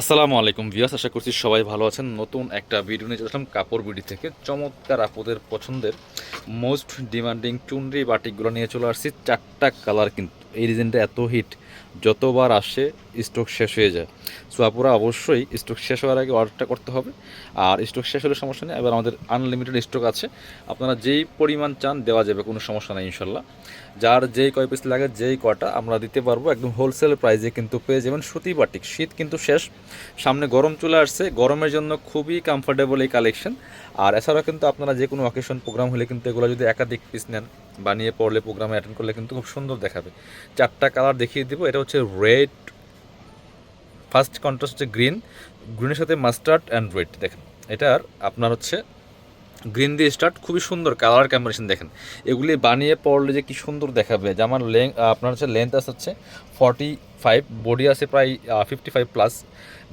আসসালামু আলাইকুম ভিয়াস আশা করছি সবাই ভালো আছেন। নতুন একটা ভিডিও নিয়ে চলে আসলাম কাপড় বিডি থেকে। চমৎকার আপনাদের পছন্দের মোস্ট ডিমান্ডিং চুনরি বাটিকগুলো নিয়ে চলে আসছি। চারটা কালার কিন্তু এই ডিজাইনটা এত হিট, যতবার আসে, স্টক শেষ হয়ে যায়। সো আপুরা অবশ্যই স্টক শেষ হওয়ার আগে অর্ডারটা করতে হবে। আর স্টক শেষ হলে সমস্যা নেই, এবার আমাদের আনলিমিটেড স্টক আছে। আপনারা যেই পরিমাণ চান, দেওয়া যাবে, কোনো সমস্যা নেই, ইনশাল্লাহ। যার যেই কয় পিস লাগে, যেই কটা আমরা দিতে পারব, একদম হোলসেল প্রাইসে কিন্তু পেয়ে যাবেন সুতি বাটিক শীত কিন্তু শেষ, সামনে গরম চলে আসছে, গরমের জন্য খুবই কমফোর্টেবল এই কালেকশন আর এছাড়াও কিন্তু আপনারা যে কোনো অকেশন প্রোগ্রাম হলে কিন্তু এগুলো যদি একাধিক পিস নেন বানিয়ে পড়লে প্রোগ্রামে অ্যাটেন্ড করলে কিন্তু খুব সুন্দর দেখাবে। চারটা কালার দেখিয়ে দিব, এটা হচ্ছে রেড ফার্স্ট কন্ট্রাস্ট হচ্ছে গ্রিন গ্রিনের সাথে মাস্টার্ড অ্যান্ড রেড দেখেন। এটার আপনার হচ্ছে গ্রিন দিয়ে স্টার্ট খুবই সুন্দর কালার কম্বিনেশন দেখেন। এগুলি বানিয়ে পড়লে যে কি সুন্দর দেখাবে যেমন লেং আপনার হচ্ছে লেন্থ আছে হচ্ছে ফর্টি ফাইভ বডি আছে প্রায় fifty five plus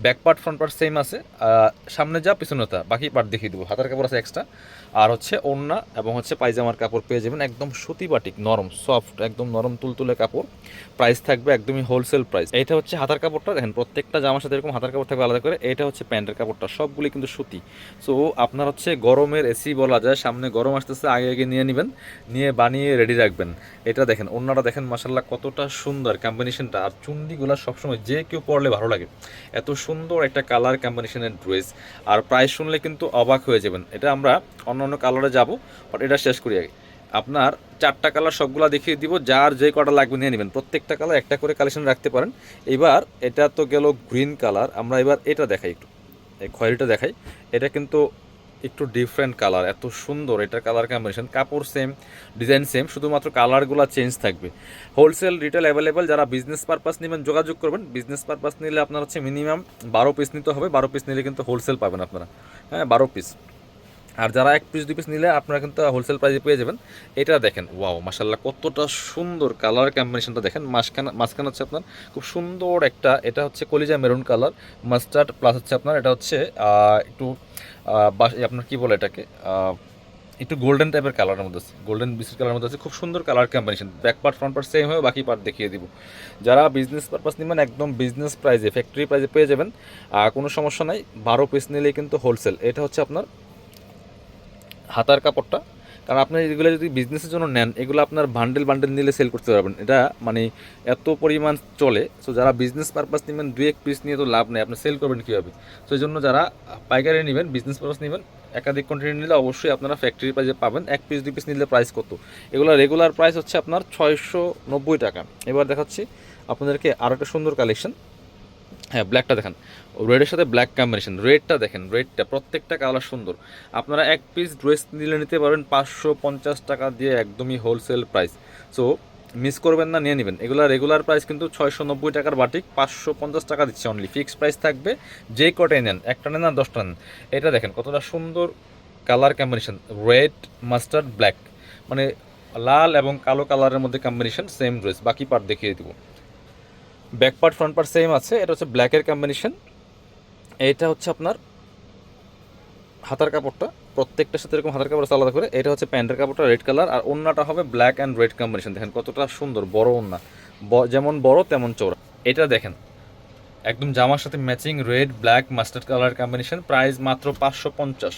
back part, front part same আছে। সামনে যা, পিছনে তা, বাকি পার্ট দেখিয়ে দেবো। হাতার কাপড় আছে এক্সট্রা আর হচ্ছে ওড়না এবং হচ্ছে পায়জামার কাপড় পেয়ে যাবেন একদম সুতি বাটিক নরম সফট একদম নরম তুলতুলে কাপড়। প্রাইস থাকবে একদমই হোলসেল প্রাইস এটা হচ্ছে হাতার কাপড়টা। দেখেন, প্রত্যেকটা জামার সাথে এরকম হাতার কাপড় থাকবে আলাদা করে। এটা হচ্ছে প্যান্টের কাপড়টা। সবগুলি কিন্তু সুতি। সো আপনার হচ্ছে গরমের এসি বলা যায়। সামনে গরম আসতেছে, আগে আগে নিয়ে নেবেন। নিয়ে বানিয়ে রেডি রাখবেন। এটা দেখেন অন্যটা দেখেন মাসাল্লাহ কতটা সুন্দর কম্বিনেশনটা আর চুন্ডিগুলো সবসময় যে কেউ পরলে ভালো লাগে। এত সুন্দর একটা কালার কম্বিনেশনের ড্রেস আর প্রায় শুনলে কিন্তু অবাক হয়ে যাবেন। এটা আমরা অন্য অন্য কালারে যাব বাট এটা শেষ করি আগে। আপনার চারটা কালার সবগুলো দেখিয়ে দিব, যার যে কটা লাগবে নিয়ে নেবেন। প্রত্যেকটা কালার একটা করে কালেকশন রাখতে পারেন। এবার এটা তো গেল গ্রিন কালার আমরা এবার এটা দেখাই একটু। এই খয়েরিটা দেখাই। এটা কিন্তু একটু ডিফারেন্ট কালার এত সুন্দর, এটা কালার কম্বিনেশন কাপড় সেম ডিজাইন সেম শুধুমাত্র কালারগুলো চেঞ্জ থাকবে। হোলসেল রিটেল অ্যাভেলেবেল যারা বিজনেস পারপাস নেবেন, যোগাযোগ করবেন। বিজনেস পারপাস নিলে আপনার হচ্ছে মিনিমাম বারো পিস নিতে হবে, বারো পিস নিলে কিন্তু হোলসেল পাবেন আপনারা। হ্যাঁ বারো পিস আর যারা এক পিস দুই পিস নিলে আপনারা কিন্তু হোলসেল প্রাইসে পেয়ে যাবেন। এটা দেখেন ওয়াও মাসাল্লাহ কতটা সুন্দর কালার কম্বিনেশনটা দেখেন। মাঝখানে মাঝখানে হচ্ছে আপনার খুব সুন্দর একটা, এটা হচ্ছে কলিজা মেরুন কালার মাস্টার্ড প্লাস হচ্ছে আপনার, এটা হচ্ছে একটু আপনার কি বলে এটাকে একটু গোল্ডেন টাইপের কালারের মধ্যে আছে। গোল্ডেন বিস্কিট কালারের মধ্যে আছে, খুব সুন্দর colour combination back part front part same হয়ে বাকি পার্ট দেখিয়ে দিব। যারা বিজনেস পারপাস নেবেন, একদম বিজনেস প্রাইসে ফ্যাক্টরি প্রাইসে পেয়ে যাবেন। আর কোনো সমস্যা নাই, বারো পিস নিলেই কিন্তু হোলসেল এটা হচ্ছে আপনার হাতার কাপড়টা। কারণ আপনি এগুলো যদি বিজনেসের জন্য নেন, এগুলো আপনার বান্ডেল বান্ডেল নিলে সেল করতে পারবেন। এটা মানে এত পরিমাণ চলে সো যারা বিজনেস পারপাস নেবেন, দুই এক পিস নিয়ে তো লাভ নেই, আপনি সেল করবেন কীভাবে? সো এই জন্য যারা পাইকারি নেবেন বিজনেস পারপাস নেবেন, একাধিক কোয়ান্টিটি নিলে অবশ্যই আপনারা ফ্যাক্টরি প্রাইসে পাবেন। এক পিস দুই পিস নিলে প্রাইস কত? এগুলো রেগুলার প্রাইস হচ্ছে আপনার ছয়শো নব্বই টাকা। এবার দেখাচ্ছি আপনাদেরকে আরও একটা সুন্দর কালেকশন হ্যাঁ ব্ল্যাকটা দেখেন। রেডের সাথে ব্ল্যাক কম্বিনেশন রেডটা দেখেন রেডটা প্রত্যেকটা কালার সুন্দর। আপনারা এক পিস ড্রেস নিলে নিতে পারেন পাঁচশো পঞ্চাশ টাকা দিয়ে একদমই হোলসেল প্রাইস সো মিস করবেন না, নিয়ে নেবেন। এগুলো রেগুলার প্রাইস কিন্তু ছয়শো নব্বই টাকার বাটিক পাঁচশো পঞ্চাশ টাকা দিচ্ছে অনলি ফিক্সড প্রাইস থাকবে, যে কটাই নেন, একটা নেন আর দশটা নেন। এটা দেখেন, কতটা সুন্দর colour combination red mustard black মানে লাল এবং কালো কালারের মধ্যে কম্বিনেশন সেম ড্রেস বাকি পার্ট দেখিয়ে দেবো। Back part, front part same আছে। এটা হচ্ছে ব্ল্যাকের কম্বিনেশন এটা হচ্ছে আপনার হাতার কাপড়টা। প্রত্যেকটার সাথে এরকম হাতার কাপড় আলাদা করে। এটা হচ্ছে প্যান্টের কাপড়টা রেড কালার আর ওন্নাটা হবে ব্ল্যাক অ্যান্ড রেড কম্বিনেশন দেখেন কতটা সুন্দর, বড় ওন্না। যেমন বড়, তেমন চৌড়া এটা দেখেন, একদম জামার সাথে matching red black mustard colour combination price মাত্র পাঁচশো পঞ্চাশ।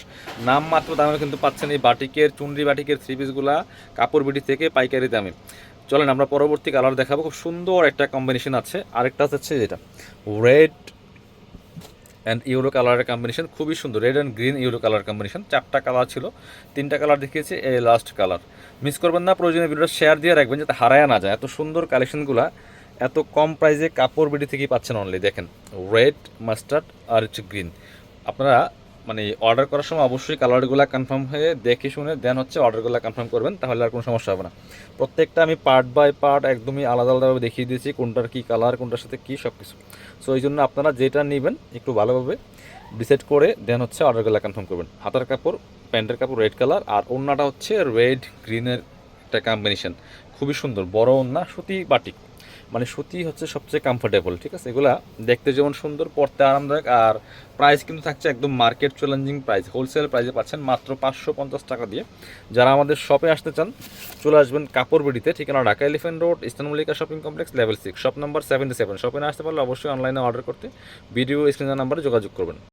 নাম মাত্র দামে কিন্তু পাচ্ছেন এই বাটিকের, চুনরি বাটিকের থ্রি পিসগুলা কাপড় বিটি থেকে পাইকারি দামে। চলেন, আমরা পরবর্তী কালার দেখাবো। খুব সুন্দর একটা কম্বিনেশন আছে। আরেকটা হচ্ছে যেটা? রেড অ্যান্ড ইউরো কালারের কম্বিনেশন খুবই সুন্দর। রেড অ্যান্ড গ্রিন ইউরো কালার কম্বিনেশন চারটা কালার ছিল। তিনটা কালার দেখিয়েছি, এই লাস্ট কালার মিস করবেন না, প্রয়োজনীয় ভিডিওটা শেয়ার দিয়ে রাখবেন যাতে হারায় না যায়। এত সুন্দর কালেকশনগুলো এত কম প্রাইসে কাপড় বিডি থেকেই পাচ্ছেন অনলি দেখেন রেড মাস্টার্ড আর হচ্ছে গ্রিন আপনারা মানে অর্ডার করার সময় অবশ্যই কালারগুলো কনফার্ম হয়ে দেখে শুনে দেন হচ্ছে অর্ডারগুলো কনফার্ম করবেন, তাহলে আর কোনো সমস্যা হবে না। প্রত্যেকটা আমি পার্ট বাই পার্ট একদমই আলাদা আলাদাভাবে দেখিয়ে দিয়েছি, কোনটার কী কালার কোনটার সাথে কী সব কিছু সো এই জন্য আপনারা যেটা নেবেন একটু ভালোভাবে ডিসাইড করে দেন হচ্ছে অর্ডারগুলো কনফার্ম করবেন। হাতার কাপড়, প্যান্টের কাপড় রেড কালার আর ওড়নাটা হচ্ছে রেড গ্রিনের একটা কম্বিনেশন খুবই সুন্দর, বড় ওড়না সুতি বাটিক। মানে সুতি হচ্ছে সবচেয়ে কমফোর্টেবল ঠিক আছে? এগুলা দেখতে যেমন সুন্দর, পড়তে আরামদায়ক, আর প্রাইস কিন্তু থাকছে একদম মার্কেট চ্যালেঞ্জিং প্রাইস হোলসেল প্রাইসে পাচ্ছেন মাত্র পাঁচশো পঞ্চাশ টাকা দিয়ে। যারা আমাদের শপে আসতে চান, চলে আসবেন কাপড় বিডিতে, ঠিকানা Dhaka elephant road eastern Mallika shopping complex level six shop number seventy seven শপে না আসতে পারলে অবশ্যই অনলাইনে অর্ডার করতে ভিডিও স্ক্রিনের নাম্বারে যোগাযোগ করবেন।